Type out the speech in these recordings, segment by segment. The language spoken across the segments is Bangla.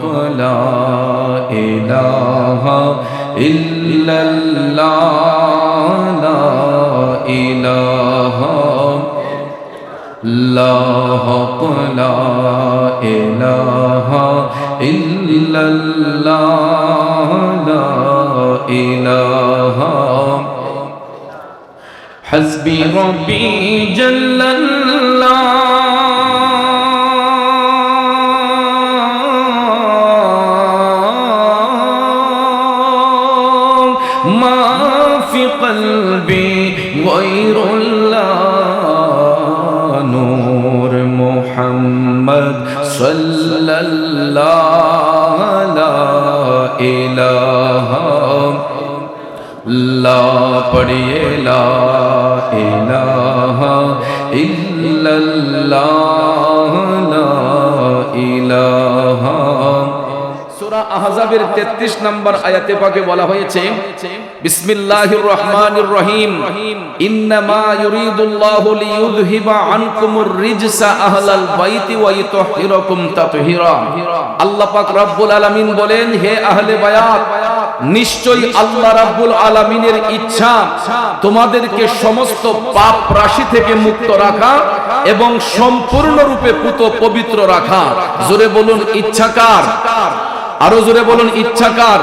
الحق لا إله إلا الله. لا إله لا حق لا إله إلا الله. لا إله. حسبي ربي جل الله. في قلبي غير الله نور محمد صلى الله لا إله لا پڑھیے لا الہ إلا اللہ আহজাবের 33 নম্বর আয়াতে পাকে বলা হয়েছে, বিসমিল্লাহির রহমানির রহিম। ইন্নামা ইউরিদুল্লাহু লিইয়ুযহিবা আনকুমুর রিজসা আহলাল বাইতি ওয়া ইউতাহহিরাকুম তাতহীরা। আল্লাহ পাক রব্বুল আলামিন বলেন, হে আহলে বায়াত, নিশ্চয়ই আল্লাহ রাব্বুল আলামিনের ইচ্ছা তোমাদেরকে সমস্ত পাপ রাশি থেকে মুক্ত রাখা এবং সম্পূর্ণরূপে পুত পবিত্র রাখা। জোরে বলুন, ইচ্ছাকার। আরও জোরে বলুন ইচ্ছাকার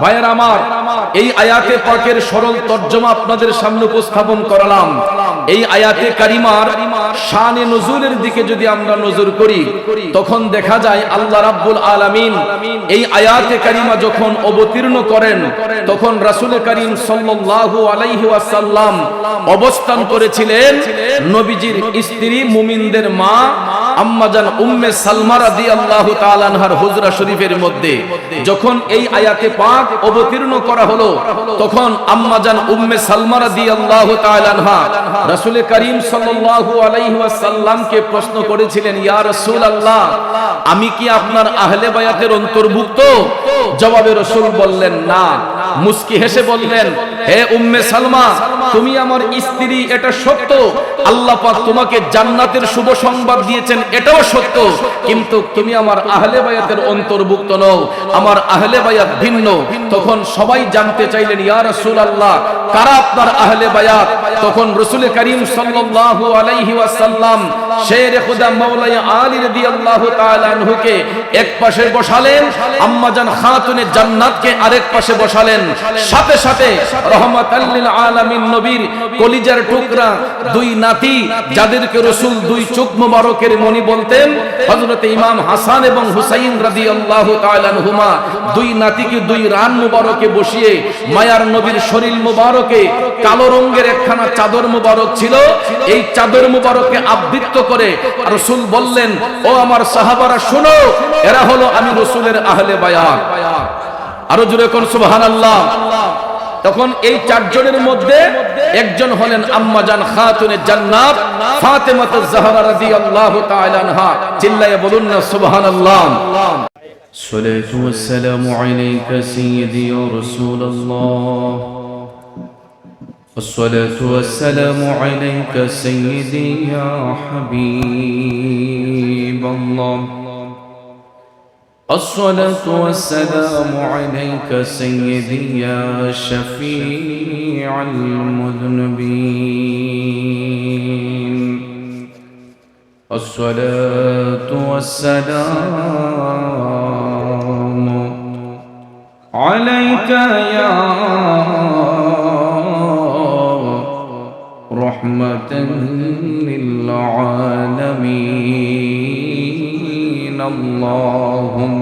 ভাইয়ের আমার, এই আয়াতে পাকের সরল তর্জমা আপনাদের সামনে উপস্থাপন করালাম। এই আয়াতে কারিমার শানে নজুলের দিকে যদি আমরা নজর করি, তখন দেখা যায় আল্লাহ রাব্বুল আলামিন এই আয়াতে কারিমা যখন অবতীর্ণ করেন, তখন রাসূল করিম সাল্লাল্লাহু আলাইহি ওয়াসাল্লাম অবস্থান করেছিলেন নবীজির স্ত্রী মুমিনদের মা আম্মাজান উম্মে সালমা রাদিয়াল্লাহু তাআলা আনহার হুজরা শরীফের মধ্যে। যখন এই আয়াতে পাক অবতীর্ণ করা হলো। তখন আম্মাজান উম্মে সালমা রাদিয়াল্লাহু তাআলা আনহা রাসূল করিম সাল্লাল্লাহু আলাইহি ওয়াসাল্লামকে প্রশ্ন করেছিলেন, ইয়া রাসূলুল্লাহ, আমি কি আপনার আহলে বায়াতের অন্তর্ভুক্ত? জবাবে রাসূল বললেন, না। মুস্কি হেসে বললেন হে উম্মে সালমা তুমি আমার স্ত্রী এটা সত্য? আল্লাহ পাক তোমাকে জান্নাতের শুভ সংবাদ দিয়েছেন এটাও সত্য। কিন্তু তুমি আমার আহলে বায়াতের অন্তর্ভুক্ত নও। আমার আহলে বায়াত ভিন্ন। তখন সবাই জানতে চাইলেন ইয়া রাসূলুল্লাহ কারা আপনার আহলে বায়াত? তখন রাসূল করিম সাল্লাল্লাহু আলাইহি ওয়াসাল্লাম শের খুদা মাওলাই আলী রাদিয়াল্লাহু তাআলা আনহুকে এক পাশে বসালেন আম্মাজান খাতুনে জান্নাতকে আরেক পাশে বসালেন। সাথে সাথে কলিজার টুকরা, দুই নাতি যাদেরকে রাসূল দুই মনি বলতেন ইমাম হাসান এবং হুসাইন দুই নাতিকে দুই রান মোবারকে বসিয়ে মায়ার নবীর শরীর মোবারকে কালো রঙের একখানা চাদর মোবারক ছিল, এই চাদর মোবারকে আবৃত্ত করে রাসূল বললেন, ও আমার সাহাবারা, শোনো, এরা হলো আমি রাসূলের আহলে আরও জোরে কোন তখন এই চারজনের মধ্যে একজন হলেন আম্মাজান খাতুনে জান্নাত ফাতেমাতুজ জাহরা রাদিয়াল্লাহু তাআলা আনহা চিল্লায়ে বলুন না সুবহানাল্লাহ الصلاة والسلام عليك سيدي يا رسول الله الصلاة والسلام عليك سيدي يا حبيب الله الصلاة والسلام عليك سيدي يا شفيع المذنبين. الصلاة والسلام عليك يا رحمة للعالمين. اللهم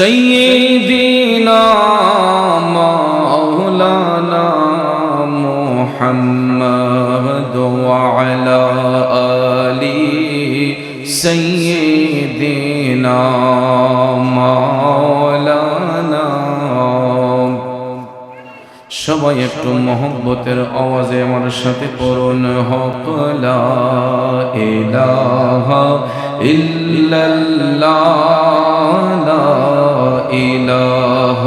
سيدنا مولانا محمد وعلى آله سيدنا مولانا সবাই একটু মোহব্বতের আওয়াজে আমার সাথে পড়ুন। হকলা এলাহা ইল্লাল্লাহ إله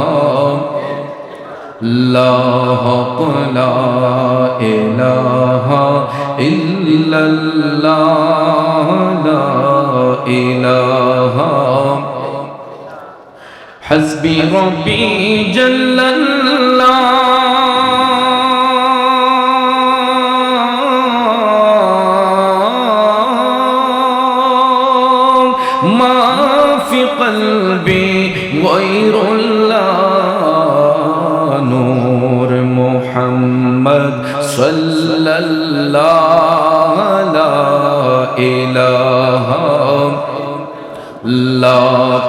لا حق لا إله إلا الله لا إله حسبي ربي جل الله إله لا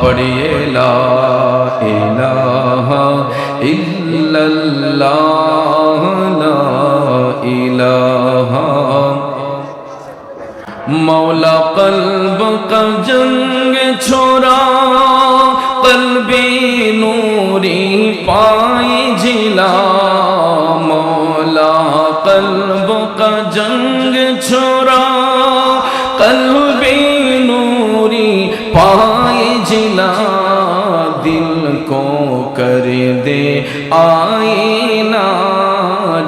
پڑھیے لا الہ الا اللہ لا الہ مولا قلب کا جنگ چھوڑا قلبی نوری پائی جلا مولا قلب کا جنگ چھوڑا কলবে নূরি পায়ে জিলা দিল কো কর দে আয়না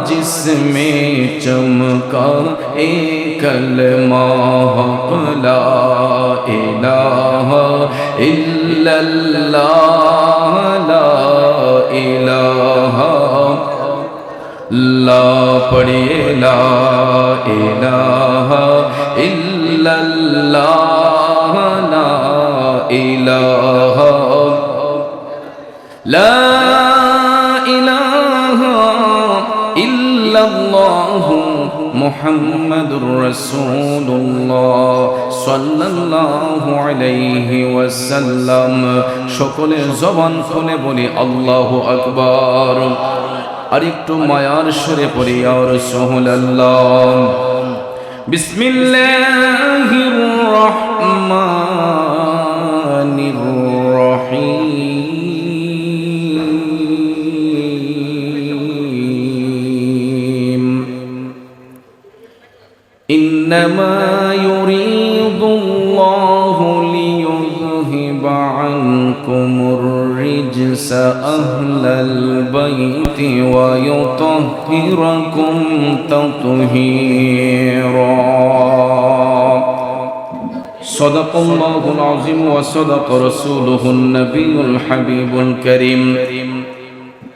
जिसमें चमका एक कलमा इलाहा इल्लल्लाह ला इलाहा ला पढ़े ला इलाहा इल्ला ইল্লাল্লাহ লা ইলাহা। লা ইলাহা ইল্লাল্লাহ মুহাম্মাদুর রাসূলুল্লাহ সাল্লাল্লাহু আলাইহি ওয়াসাল্লাম। সকলে জবান খুলে বলি, আল্লাহ আকবার। আরেকটু মায়ার সরে পড়ি আর সোহলাল্লাহ بسم الله الرحمن الرحيم. إنما أهل البيت ويطهركم تطهيرا. صدق الله العظيم وصدق رسوله النبي الحبيب الكريم.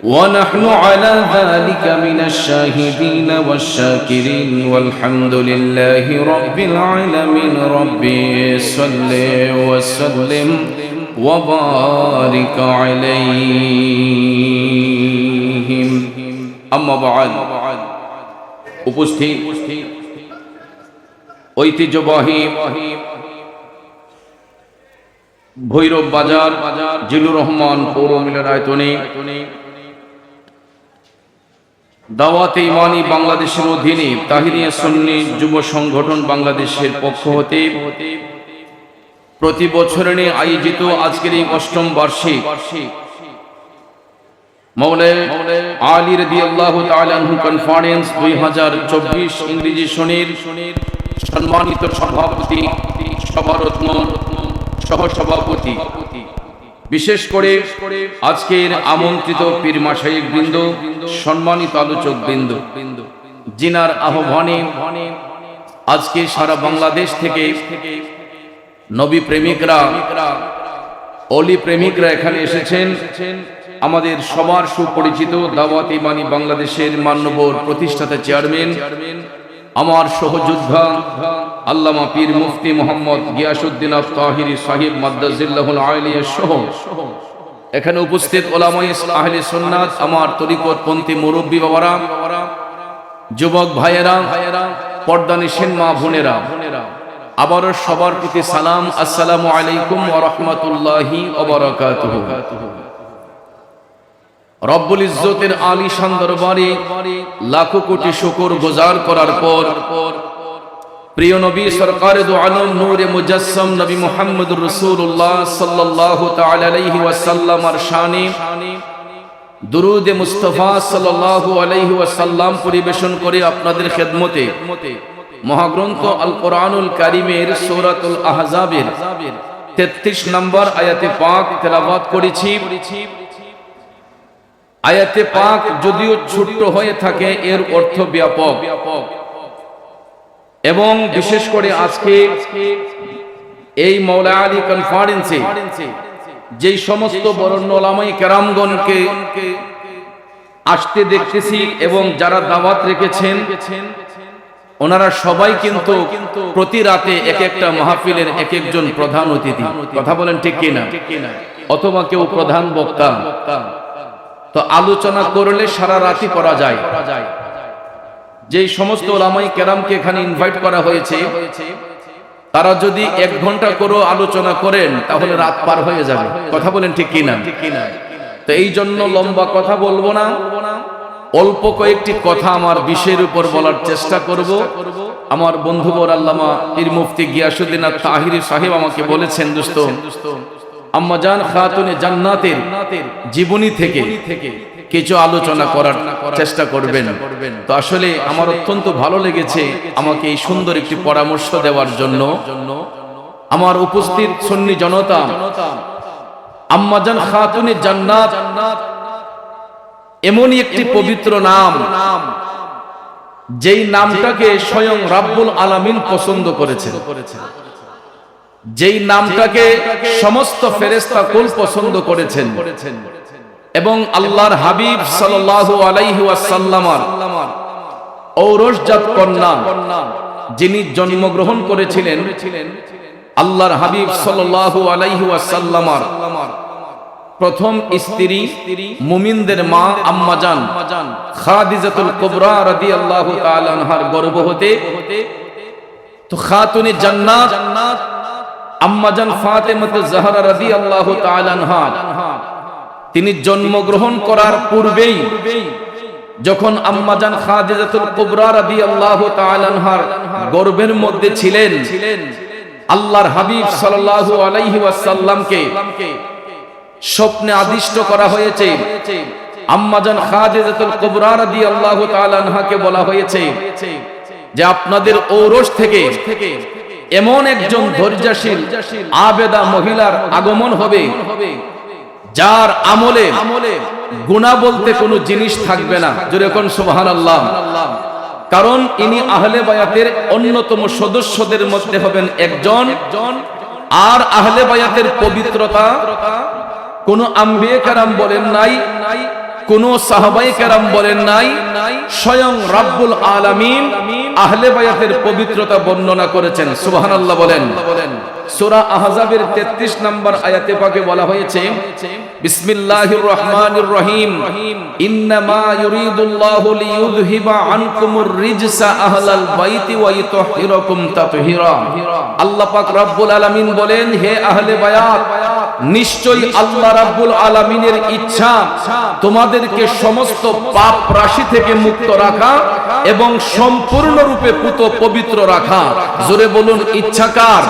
ونحن على ذلك من الشاهدين والشاكرين. والحمد لله رب العالمين. ربي صل وسلم وبارك عليهم أما بعد উপস্থিত ঐতিহ্যবাহী ভৈরব বাজার জিলুর রহমান পৌর মিলনায়তনে দাওয়াতে ইমানি বাংলাদেশের অধীনে তাহিরিয়া সন্নি যুব সংগঠন বাংলাদেশের পক্ষ হতে প্রতি বছরে আয়োজিত আজকের এই অষ্টম বার্ষিক। মৌলে আলী রদি আল্লাহ তালাহু কনফারেন্স দুই হাজার চব্বিশ ইংরেজি শনির সম্মানিত সভাপতি সভারত্ন সহসভাপতি। বিশেষ করে আজকের আমন্ত্রিত পীর মাসাইক বৃন্দ সম্মানিত আলোচক বৃন্দ। জিনার আহ্বানে আজকে সারা বাংলাদেশ থেকে নবী প্রেমিকরা, অলি প্রেমিকরা এখানে এসেছেন। আমাদের সবার সুপরিচিত দাওয়াত ইমানি বাংলাদেশের মান্যবর প্রতিষ্ঠাতা চেয়ারম্যান, আমার সহযোদ্ধা, আল্লামা পীর মুফতি মোহাম্মদ গিয়াসুদ্দিন আফ তাহিরি সাহিব মাদ্দাজিল্লাহুল আলিয়া সহ। এখানে উপস্থিত ওলামাই আহলে সুন্নাত, আমার তরিকত পন্থী মুরব্বী বাবারা, যুবক ভাইয়েরা পর্দানি সেন মা বোনেরা। আবারও সবার প্রতি সালাম, আসসালামু আলাইকুম ওয়া রাহমাতুল্লাহি ওয়া বারাকাতুহু। রব্বুল ইজ্জতের আলী শান দরবারে লাখো কোটি শুকর গুজার করার পর প্রিয় নবী সরকার দু আলম নূরে মুজাসসাম নবী মুহাম্মদুর রাসূলুল্লাহ সাল্লাল্লাহু তাআলা আলাইহি ওয়াসাল্লাম আর শানে দুরুদে মুস্তফা সাল্লাল্লাহু আলাইহি ওয়াসাল্লাম পরিবেশন করে আপনাদের খেদমতে মহাগ্রন্থ আল কোরআনুল কারিমের সূরাতুল আহজাবের 33 নম্বর আয়াতে পাক তেলাওয়াত করেছি। আয়াতে পাক যদিও ছোট্ট হয়ে থাকে, এর অর্থ ব্যাপক। এবং বিশেষ করে আজকে এই মৌলা আলী কনফারেন্সে যেই সমস্ত বরণ্য ওলামাই কেরামগণকে আসতে দেখতেছি এবং যারা দাওয়াত রেখেছেন ওনারা সবাই কিন্তু প্রতি রাতে এক একটা মাহফিলের এক একজন প্রধান অতিথি। কথা বলেন ঠিক কিনা? অথবা কেউ প্রধান বক্তা। তো আলোচনা করলে সারা রাতি করা যায়। যেই সমস্ত ওলামাই কেরামকে এখানে ইনভাইট করা হয়েছে তারা যদি এক ঘণ্টা করে আলোচনা করেন তাহলে রাত পার হয়ে যাবে। কথা বলেন ঠিক কিনা? তো এই জন্য লম্বা কথা বলব না। অল্প কয়েকটি কথা আমার বিষয়ের উপর বলার চেষ্টা করব। আমার বন্ধুবর আল্লামা পীর মুফতি গিয়াসুদ্দিন আর তাহিরি সাহেব আমাকে বলেছেন, দোস্ত আম্মাজান খাতুনে জান্নাতের জীবনী থেকে কিছু আলোচনা করার চেষ্টা করবেন। তো আসলে আমার অত্যন্ত ভালো লেগেছে আমাকে এই সুন্দর একটি পরামর্শ দেওয়ার জন্য। আমার উপস্থিত সন্নি জনতা আম্মাজান খাতুনে জান্নাত এমনই একটি পবিত্র নাম। যেই নামটাকে স্বয়ং রাব্বুল আলামিন পছন্দ করেছেন। যেই নামটাকে সমস্ত ফেরেস্তা কুল পছন্দ করেছেন। এবং আল্লাহর হাবিব সাল্লাল্লাহু আলাইহি ওয়াসাল্লামার ঔরসজাত কন্যা যিনি জন্মগ্রহণ করেছিলেন আল্লাহর হাবিব সাল্লাল্লাহু আলাইহি ওয়াসাল্লামার। প্রথম স্ত্রী মুমিনদের মা আম্মাজান খাদিজাতুল কুবরা রাদিয়াল্লাহু তাআলা আনহার গর্ভ হতে তো খাতুনে জান্নাত আম্মাজান ফাতেমাতু জাহরা রাদিয়াল্লাহু তাআলা আনহা। তিনি জন্মগ্রহণ করার পূর্বেই যখন আম্মাজান খাদিজাতুল কুবরা রাদিয়াল্লাহু তাআলা আনহার গর্ভের মধ্যে ছিলেন, আল্লাহর হাবিব সাল্লাল্লাহু আলাইহি ওয়াসাল্লামকে স্বপ্নে আদিষ্ট করা হয়েছে। আম্মাজান খাদিজাতুল কুবরা রাদিয়াল্লাহু তাআলা আনহাকে বলা হয়েছে যে আপনাদের ঔরস থেকে এমন একজন ধৈর্যশীল, আবেদা মহিলার আগমন হবে, যার আমলে গুণা বলতে কোনো জিনিস থাকবে না। যেরকম সুবহান আল্লাহ কারণ ইনি আহলে বায়াতের অন্যতম সদস্যদের মধ্যে হবেন একজন, আর আহলে বায়াতের পবিত্রতা কোন আম্বিয়ে কারাম বলেন নাই, কোন সাহাবাই কারাম বলেন নাই, স্বয়ং রাব্বুল আলামিন আহলে বায়াতের পবিত্রতা বর্ণনা করেছেন। সুবহানাল্লাহ বলেন। সূরা আহজাবের 33 নম্বর আয়াতে পাকে বলা হয়েছে, বিসমিল্লাহির রহমানির রহিম, ইন্নামা ইউরিদুল্লাহু লিইউযহিবা আনকুমুর রিজসা আহলাল বাইতি ওয়া তাতহীরা। আল্লাহ পাক রব্বুল আলামিন বলেন, হে আহলে বায়াত নিশ্চয়ই আল্লাহ রাব্বুল আলামিনের ইচ্ছা তোমাদেরকে সমস্ত পাপ রাশি থেকে মুক্ত রাখা এবং সম্পূর্ণরূপে পুত পবিত্র রাখা। জোরে বলুন, ইচ্ছাকার।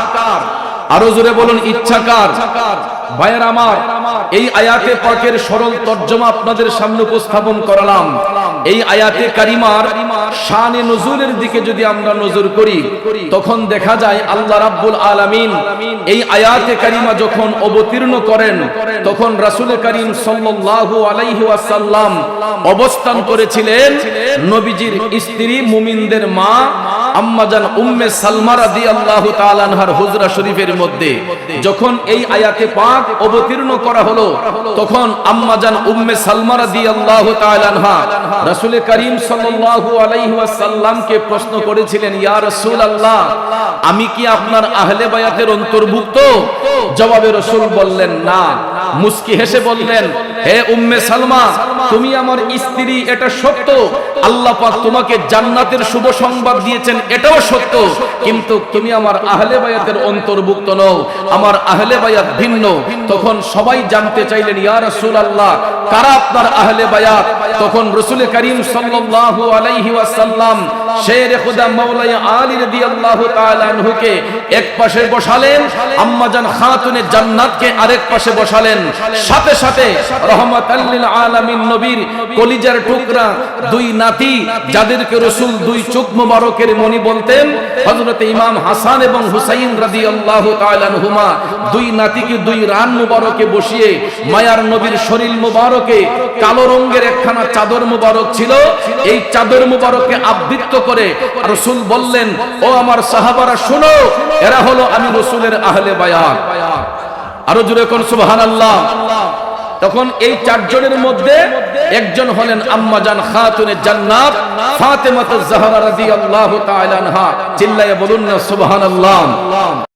আরও জোরে বলুন, ইচ্ছাকার। ভাইয়ের আমার, এই আয়াতে পাকের সরল তর্জমা আপনাদের সামনে উপস্থাপন করলাম। এই আয়াতে কারিমার শানে নজুরের দিকে যদি আমরা নজর করি, তখন দেখা যায় আল্লাহ রাব্বুল আলামিন এই আয়াতে কারিমা যখন অবতীর্ণ করেন, তখন রাসূল করিম সাল্লাল্লাহু আলাইহি ওয়াসাল্লাম অবস্থান করেছিলেন নবীজির স্ত্রী মুমিনদের মা আম্মাজান উম্মে সালমা রাদিয়াল্লাহু তাআলা আনহার হুজরা শরীফের মধ্যে যখন এই আয়াতে পাক অবতীর্ণ করা হলো, তখন আম্মাজান উম্মে সালমা রাদিয়াল্লাহু তাআলা আনহা রাসূল করিম সাল্লাল্লাহু আলাইহি ওয়াসাল্লামকে প্রশ্ন করেছিলেন, ইয়া রাসূলুল্লাহ, আমি কি আপনার আহলে বায়াতের অন্তর্ভুক্ত জবাবে রাসূল বললেন, না। মুস্কি হেসে বললেন, হে উম্মে সালমা তুমি আমার স্ত্রী, এটা সত্য। আল্লাহ পাক তোমাকে জান্নাতের শুভ সংবাদ দিয়েছেন, এটাও সত্য। কিন্তু তুমি আমার আহলে বায়াতের অন্তর্ভুক্ত নও, আমার আহলে বায়াত ভিন্ন। তখন সবাই জানতে চাইলেন, ইয়া রাসূলুল্লাহ, কারা আপনার আহলে বায়াত? তখন রাসূল করিম সাল্লাল্লাহু আলাইহি ওয়াসাল্লাম শের খুদা মাওলাই আলী রাদিয়াল্লাহু তাআলা আনহুকে এক পাশে বসালেন আম্মাজান খাতুনে জান্নাতকে আরেক পাশে বসালেন। সাথে সাথে রহমাতাল লিল আলামিন নবীর কলিজার টুকরা, দুই নাতি যাদেরকে রাসূল দুই চোখ মোবারকের মনি বলতেন, হযরত ইমাম হাসান এবং হুসাইন রাদিয়াল্লাহু তাআলা আনহুমা দুই নাতিকে দুই রান মুবারকে বসিয়ে মায়ার নবীর শরীর মুবারকে কালো রঙের একখানা চাদর মুবারক ছিল। এই চাদর মুবারককে আবৃত্ত করে রসুল বললেন, ও আমার সাহাবারা, শোনো, এরা হলো আমি রসুলের আহলে বায়ান আরও জুড়ে কোন সুবহানাল্লাহ। তখন এই চারজনের মধ্যে একজন হলেন আম্মাজান খাতুনে জান্নাত ফাতেমাতুজ জাহরা রাদিয়াল্লাহু তাআলা আনহা। চিল্লায়ে বলুন না সুবহানাল্লাহ।